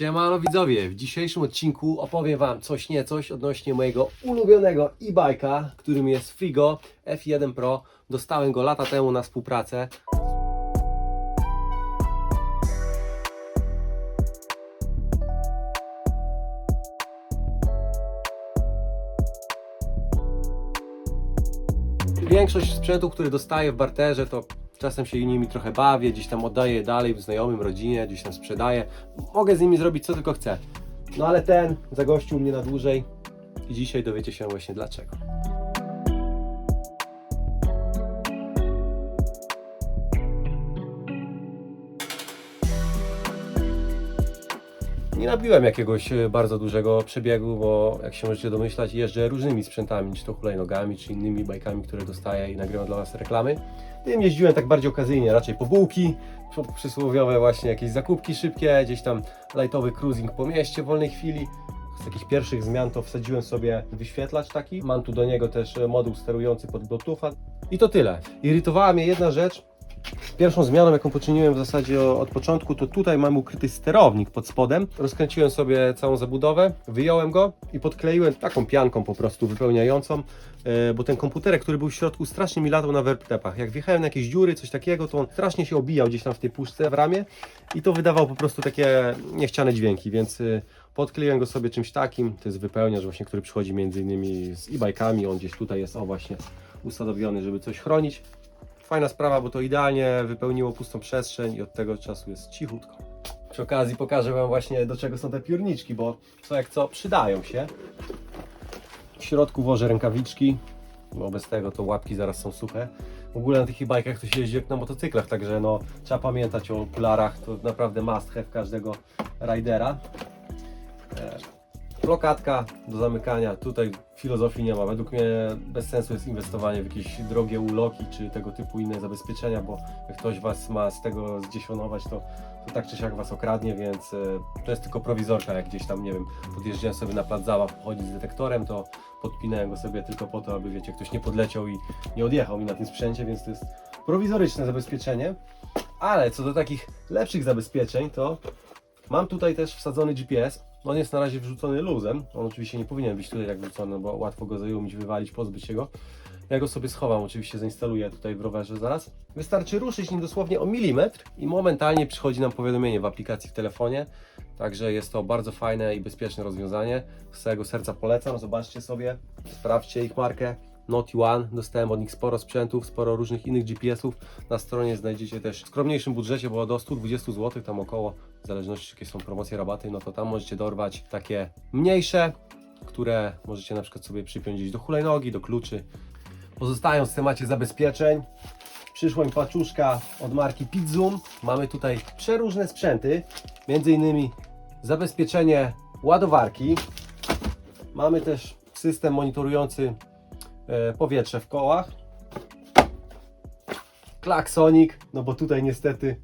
Siemano widzowie, w dzisiejszym odcinku opowiem Wam coś niecoś odnośnie mojego ulubionego e-bike'a, którym jest Frigo F1 Pro. Dostałem go lata temu na współpracę. Większość sprzętów, które dostaję w barterze, to czasem się nimi trochę bawię, gdzieś tam oddaję dalej znajomym, rodzinie, gdzieś tam sprzedaję. Mogę z nimi zrobić co tylko chcę. No ale ten zagościł mnie na dłużej i dzisiaj dowiecie się właśnie dlaczego. Nie nabiłem jakiegoś e, bardzo dużego przebiegu, bo jak się możecie domyślać, jeżdżę różnymi sprzętami, czy to hulajnogami, czy innymi bajkami, które dostaję i nagrywam dla Was reklamy. Tym jeździłem tak bardziej okazyjnie, raczej po bułki, przysłowiowe właśnie jakieś zakupki szybkie, gdzieś tam lightowy cruising po mieście w wolnej chwili. Z takich pierwszych zmian to wsadziłem sobie wyświetlacz taki. Mam tu do niego też e, moduł sterujący pod Bluetootha. I to tyle. Irytowała mnie jedna rzecz, Pierwszą zmianą, jaką poczyniłem w zasadzie od początku, to tutaj mam ukryty sterownik pod spodem. Rozkręciłem sobie całą zabudowę, wyjąłem go i podkleiłem taką pianką po prostu wypełniającą, e, bo ten komputerek, który był w środku, strasznie mi latał na wertepach. Jak wjechałem na jakieś dziury, coś takiego, to on strasznie się obijał gdzieś tam w tej puszce w ramię i to wydawał po prostu takie niechciane dźwięki, więc e, podkleiłem go sobie czymś takim. To jest wypełniacz właśnie, który przychodzi między innymi z e-bajkami. On gdzieś tutaj jest, o właśnie, usadowiony, żeby coś chronić. Fajna sprawa, bo to idealnie wypełniło pustą przestrzeń i od tego czasu jest cichutko. Przy okazji pokażę Wam właśnie do czego są te piórniczki, bo co jak co przydają się. W środku włożę rękawiczki, bo bez tego to łapki zaraz są suche. W ogóle na tych bajkach to się jeździ jak na motocyklach, także no trzeba pamiętać o okularach, to naprawdę must have każdego ridera. Blokadka do zamykania, tutaj filozofii nie ma. Według mnie bez sensu jest inwestowanie w jakieś drogie uloki czy tego typu inne zabezpieczenia, bo jak ktoś Was ma z tego zdziesionować, to, to tak czy siak Was okradnie, więc e, to jest tylko prowizorka. Jak gdzieś tam, nie wiem, podjeżdżałem sobie na plac zabaw z detektorem, to podpinałem go sobie tylko po to, aby wiecie, ktoś nie podleciał i nie odjechał mi na tym sprzęcie, więc to jest prowizoryczne zabezpieczenie. Ale co do takich lepszych zabezpieczeń, to Mam tutaj też wsadzony GPS. On jest na razie wrzucony luzem. On oczywiście nie powinien być tutaj tak wrzucony, bo łatwo go zajumić, wywalić, pozbyć się go. Ja go sobie schowam, oczywiście zainstaluję tutaj w rowerze zaraz. Wystarczy ruszyć nim dosłownie o milimetr i momentalnie przychodzi nam powiadomienie w aplikacji w telefonie. Także jest to bardzo fajne i bezpieczne rozwiązanie. Z całego serca polecam. Zobaczcie sobie, sprawdźcie ich markę. Not One, dostałem od nich sporo sprzętów, sporo różnych innych GPS-ów. Na stronie znajdziecie też w skromniejszym budżecie, bo do 120 zł, tam około, w zależności jakie są promocje, rabaty, no to tam możecie dorwać takie mniejsze, które możecie na przykład sobie przypiąć do hulajnogi, do kluczy. Pozostając w temacie zabezpieczeń, przyszła mi paczuszka od marki Pizzum. Mamy tutaj przeróżne sprzęty, między innymi zabezpieczenie ładowarki. Mamy też system monitorujący powietrze w kołach. Klaksonik, no bo tutaj niestety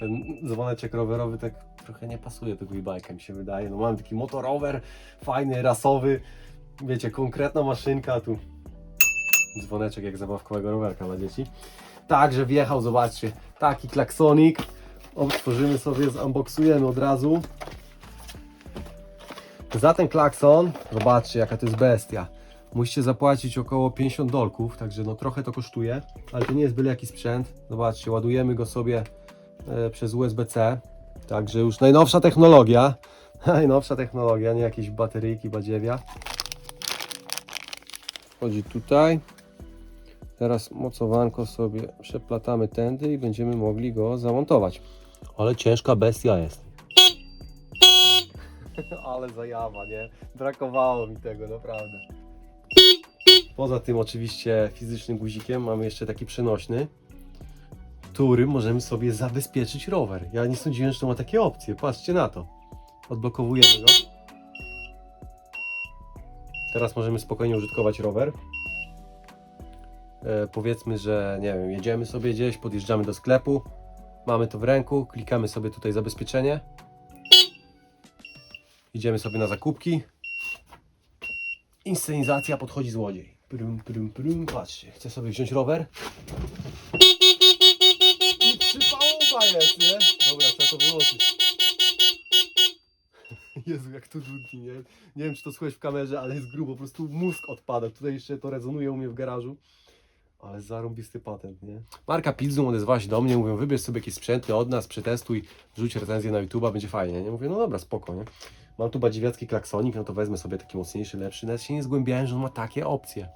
ten dzwoneczek rowerowy tak trochę nie pasuje do e-bike'a mi się wydaje. No mam taki motorower fajny, rasowy, wiecie, konkretna maszynka, tu dzwoneczek jak zabawkowego rowerka dla dzieci. Także wjechał, zobaczcie, taki klaksonik. Otworzymy sobie, zunboxujemy od razu. Za ten klakson, zobaczcie jaka to jest bestia. Musicie zapłacić około 50 dolków, także no trochę to kosztuje, ale to nie jest byle jaki sprzęt. Zobaczcie, ładujemy go sobie e, przez USB-C, także już najnowsza technologia. Najnowsza technologia, nie jakieś bateryjki, badziewia. Wchodzi tutaj. Teraz mocowanko sobie przeplatamy tędy i będziemy mogli go zamontować. Ale ciężka bestia jest. Ale zajawa, nie? Brakowało mi tego, naprawdę. Poza tym oczywiście fizycznym guzikiem mamy jeszcze taki przenośny, którym możemy sobie zabezpieczyć rower. Ja nie sądziłem, że to ma takie opcje. Patrzcie na to. Odblokowujemy go. Teraz możemy spokojnie użytkować rower. E, powiedzmy, że nie wiem, jedziemy sobie gdzieś, podjeżdżamy do sklepu, mamy to w ręku, klikamy sobie tutaj zabezpieczenie. Idziemy sobie na zakupki. Inscenizacja, podchodzi złodziej. Prum, prum, prum. Patrzcie, chcę sobie wziąć rower. I przypałowa jest, nie? Dobra, trzeba to wyłączyć. Jezu, jak to dudni, nie? Nie wiem, czy to słychać w kamerze, ale jest grubo, po prostu mózg odpada. Tutaj jeszcze to rezonuje u mnie w garażu. Ale zarąbisty patent, nie? Marka Pizzum odezwała się do mnie, mówią, wybierz sobie jakieś sprzęty od nas, przetestuj, wrzuć recenzję na YouTube'a, będzie fajnie, nie? Mówię, no dobra, spoko, nie? Mam tu badziwiacki klaksonik, no to wezmę sobie taki mocniejszy, lepszy. Nawet się nie zgłębiałem, że on ma takie opcje.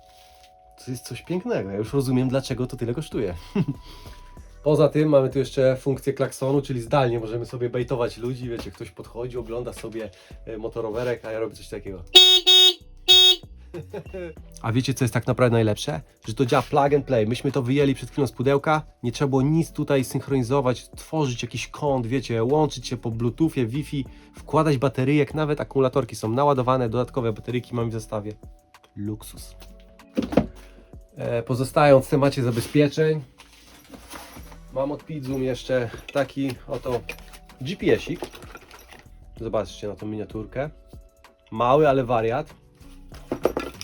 To jest coś pięknego, ja już rozumiem, dlaczego to tyle kosztuje. Poza tym mamy tu jeszcze funkcję klaksonu, czyli zdalnie możemy sobie bejtować ludzi, wiecie, ktoś podchodzi, ogląda sobie e, motorowerek, a ja robię coś takiego. A wiecie, co jest tak naprawdę najlepsze? Że to działa plug and play. Myśmy to wyjęli przed chwilą z pudełka. Nie trzeba było nic tutaj synchronizować, tworzyć jakiś kąt, wiecie, łączyć się po Bluetoothie, Wi-Fi, wkładać bateryjek, nawet akumulatorki są naładowane, dodatkowe bateryjki mam w zestawie. Luksus. E, pozostając w temacie zabezpieczeń, mam od Pizzum jeszcze taki oto GPS-ik. Zobaczcie na tą miniaturkę. Mały, ale wariat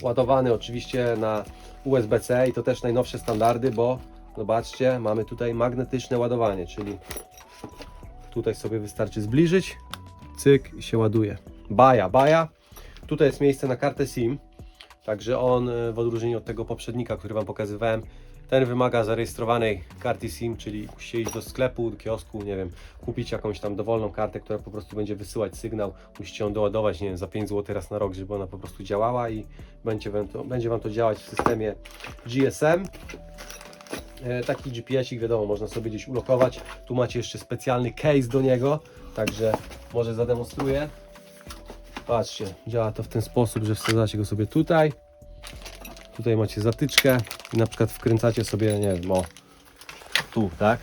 ładowany oczywiście na USB-C i to też najnowsze standardy, bo zobaczcie, mamy tutaj magnetyczne ładowanie, czyli tutaj sobie wystarczy zbliżyć, cyk i się ładuje. Baja, baja. Tutaj jest miejsce na kartę SIM, także on e, w odróżnieniu od tego poprzednika, który Wam pokazywałem, ten wymaga zarejestrowanej karty SIM, czyli musicie iść do sklepu, do kiosku, nie wiem, kupić jakąś tam dowolną kartę, która po prostu będzie wysyłać sygnał. Musicie ją doładować, nie wiem, za 5 zł raz na rok, żeby ona po prostu działała i będzie Wam to, będzie wam to działać w systemie GSM. E, Taki GPS-ik, wiadomo, można sobie gdzieś ulokować. Tu macie jeszcze specjalny case do niego, także może zademonstruję. Patrzcie, działa to w ten sposób, że wsadzacie go sobie tutaj. Tutaj macie zatyczkę i na przykład wkręcacie sobie, nie wiem, o, tu, tak?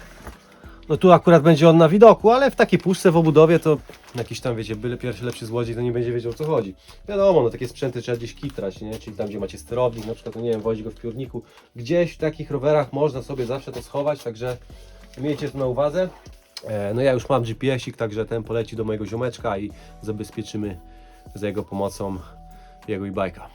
No tu akurat będzie on na widoku, ale w takiej puszce w obudowie to jakiś tam, wiecie, byle pierwszy lepszy złodziej to nie będzie wiedział o co chodzi. Wiadomo, no takie sprzęty trzeba gdzieś kitrać, nie? Czyli tam, gdzie macie sterownik, na przykład, no nie wiem, wozi go w piórniku. Gdzieś w takich rowerach można sobie zawsze to schować, także miejcie to na uwadze. E, no ja już mam GPS-ik, także ten poleci do mojego ziomeczka i zabezpieczymy za jego pomocą jego bajka.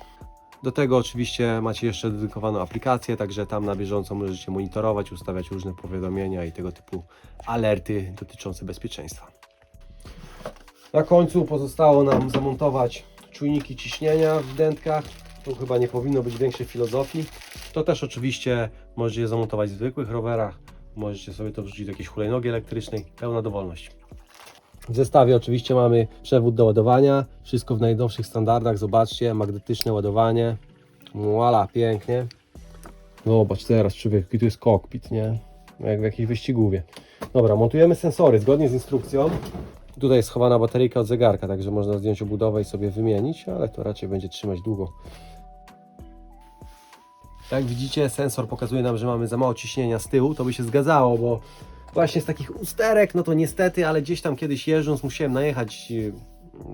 Do tego oczywiście macie jeszcze dedykowaną aplikację, także tam na bieżąco możecie monitorować, ustawiać różne powiadomienia i tego typu alerty dotyczące bezpieczeństwa. Na końcu pozostało nam zamontować czujniki ciśnienia w dętkach. Tu chyba nie powinno być większej filozofii. To też oczywiście możecie zamontować w zwykłych rowerach. Możecie sobie to wrzucić do jakiejś hulajnogi elektrycznej. Pełna dowolność. W zestawie oczywiście mamy przewód do ładowania. Wszystko w najnowszych standardach. Zobaczcie, magnetyczne ładowanie. Voila, pięknie. Zobacz teraz, człowiek, jaki tu jest kokpit, nie? Jak w jakiejś wyścigówie. Dobra, montujemy sensory zgodnie z instrukcją. Tutaj jest schowana bateryjka od zegarka, także można zdjąć obudowę i sobie wymienić, ale to raczej będzie trzymać długo. Jak widzicie, sensor pokazuje nam, że mamy za mało ciśnienia z tyłu. To by się zgadzało, bo właśnie z takich usterek, no to niestety, ale gdzieś tam kiedyś jeżdżąc musiałem najechać yy,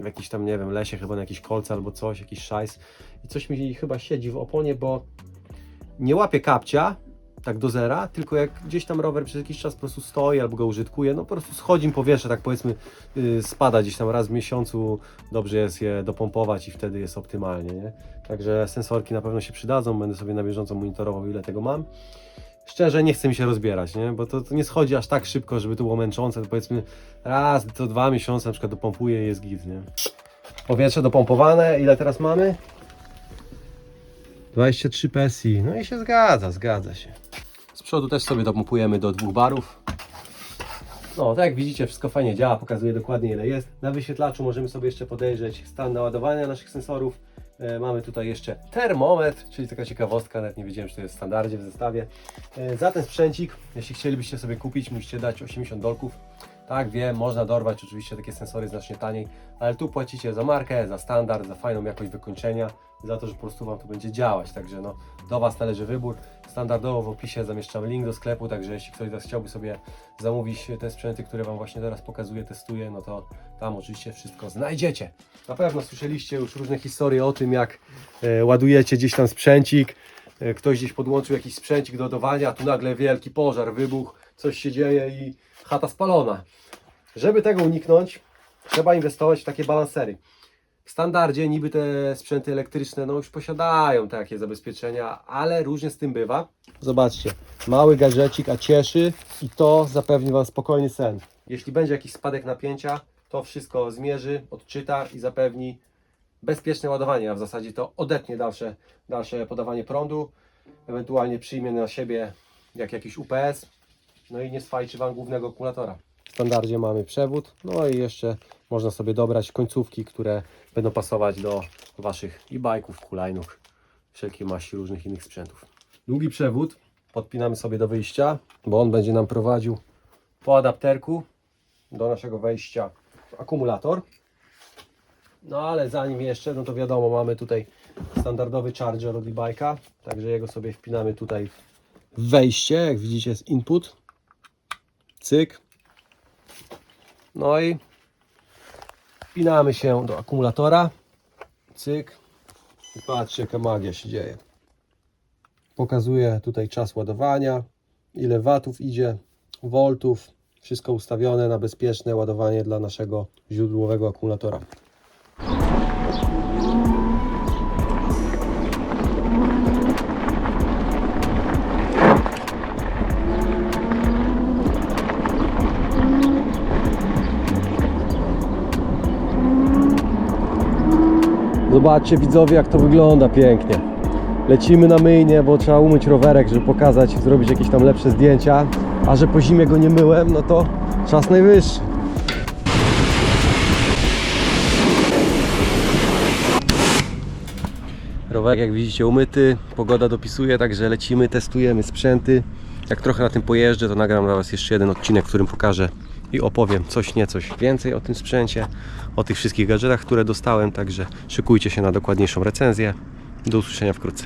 w jakiś tam, nie wiem, lesie chyba na jakieś kolce albo coś, jakiś szajs i coś mi chyba siedzi w oponie, bo nie łapie kapcia tak do zera, tylko jak gdzieś tam rower przez jakiś czas po prostu stoi albo go użytkuje, no po prostu schodzi im powietrze, tak powiedzmy yy, spada gdzieś tam raz w miesiącu, dobrze jest je dopompować i wtedy jest optymalnie, nie? Także sensorki na pewno się przydadzą, będę sobie na bieżąco monitorował ile tego mam. Szczerze nie chcę mi się rozbierać, nie? bo to, to nie schodzi aż tak szybko, żeby to było męczące, to powiedzmy raz, to dwa miesiące na przykład dopompuję i jest git, nie? Powietrze dopompowane, ile teraz mamy? 23 PSI, no i się zgadza, zgadza się. Z przodu też sobie dopompujemy do dwóch barów. No, tak jak widzicie, wszystko fajnie działa, pokazuje dokładnie ile jest. Na wyświetlaczu możemy sobie jeszcze podejrzeć stan naładowania naszych sensorów. E, mamy tutaj jeszcze termometr, czyli taka ciekawostka, nawet nie wiedziałem, że to jest w standardzie w zestawie. E, za ten sprzęcik, jeśli chcielibyście sobie kupić, musicie dać 80 dolków. Tak, wiem, można dorwać oczywiście takie sensory znacznie taniej, ale tu płacicie za markę, za standard, za fajną jakość wykończenia, za to, że po prostu Wam to będzie działać. Także no, do Was należy wybór. Standardowo w opisie zamieszczam link do sklepu, także jeśli ktoś z Was chciałby sobie zamówić te sprzęty, które Wam właśnie teraz pokazuję, testuję, no to tam oczywiście wszystko znajdziecie. Na pewno słyszeliście już różne historie o tym, jak e, ładujecie gdzieś tam sprzęcik, ktoś gdzieś podłączył jakiś sprzęcik do ładowania, tu nagle wielki pożar, wybuch, coś się dzieje i chata spalona. Żeby tego uniknąć, trzeba inwestować w takie balansery. W standardzie niby te sprzęty elektryczne no już posiadają takie zabezpieczenia, ale różnie z tym bywa. Zobaczcie, mały gadżecik, a cieszy i to zapewni Wam spokojny sen. Jeśli będzie jakiś spadek napięcia, to wszystko zmierzy, odczyta i zapewni bezpieczne ładowanie, a w zasadzie to odetnie dalsze, dalsze podawanie prądu, ewentualnie przyjmie na siebie jak jakiś UPS, no i nie sfajczy Wam głównego akumulatora. W standardzie mamy przewód, no i jeszcze można sobie dobrać końcówki, które będą pasować do Waszych e-bike'ów, hulajnóg, wszelkiej maści różnych innych sprzętów. Długi przewód podpinamy sobie do wyjścia, bo on będzie nam prowadził po adapterku do naszego wejścia w akumulator. No ale zanim jeszcze, no to wiadomo, mamy tutaj standardowy charger od e-bike'a, także jego sobie wpinamy tutaj w wejście, jak widzicie jest input, cyk, no i wpinamy się do akumulatora, cyk. I patrzcie jaka magia się dzieje. Pokazuje tutaj czas ładowania, ile watów idzie, voltów, wszystko ustawione na bezpieczne ładowanie dla naszego źródłowego akumulatora. Zobaczcie widzowie jak to wygląda pięknie. Lecimy na myjnie, bo trzeba umyć rowerek, żeby pokazać, zrobić jakieś tam lepsze zdjęcia. A że po zimie go nie myłem, no to czas najwyższy. Rowerek jak widzicie umyty, pogoda dopisuje, także lecimy, testujemy sprzęty. Jak trochę na tym pojeżdżę, to nagram dla Was jeszcze jeden odcinek, w którym pokażę i opowiem coś niecoś więcej o tym sprzęcie, o tych wszystkich gadżetach, które dostałem, także szykujcie się na dokładniejszą recenzję. Do usłyszenia wkrótce.